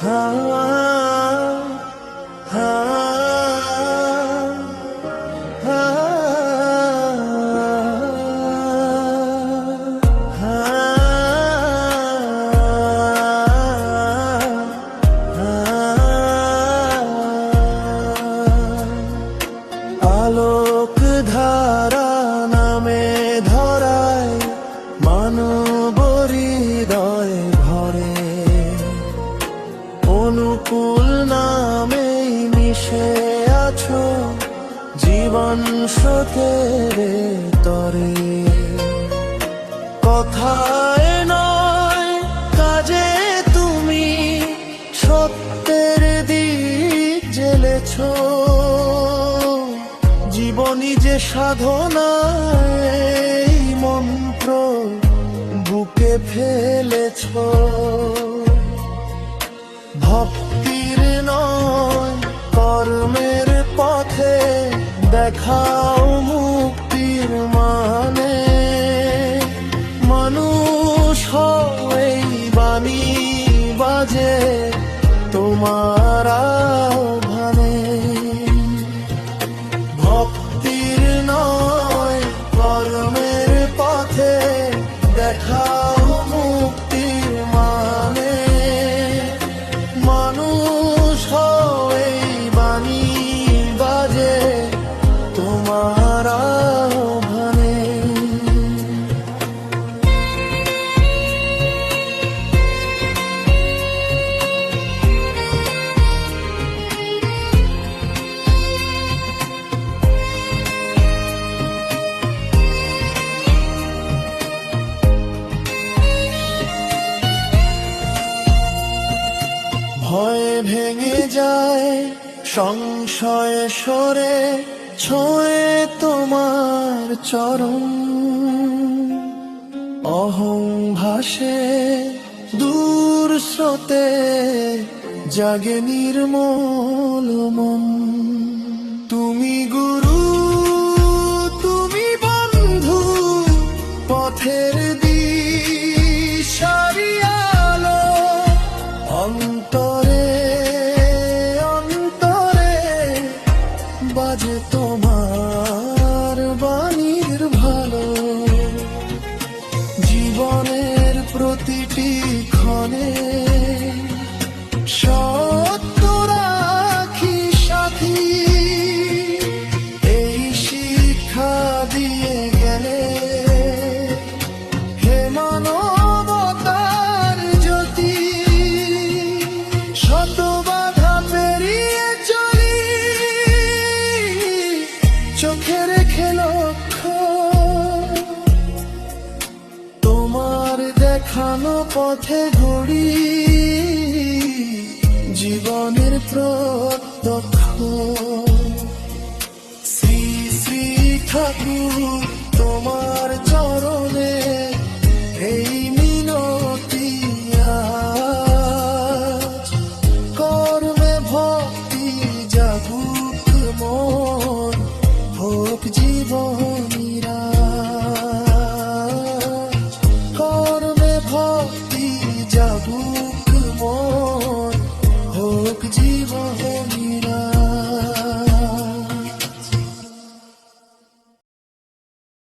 Ah. অনুকূল নামে মিশে আছো জীবন সতের তরে। কথায় নয়, কাজে তুমি সত্যের দিক জেলেছ। জীবনী যে সাধনায় মন্ত্র বুকে ফেলেছো। ভক্তির নয় কর্মের পথে দেখাও মুক্তির মানে। মানুষ এই বাণী বাজে তোমার মানুষ ভয়ে ভেঙে যায়, সংশয় সরে ছয়ে তোমার চরণ। অহং ভাসে দূর স্রোতে, জাগে নির্মল মন। তুমি গুরু morning. দেখানো পথে ঘুরি জীবনের প্রত্যক্ষ। শ্রী শ্রী ঠাকুর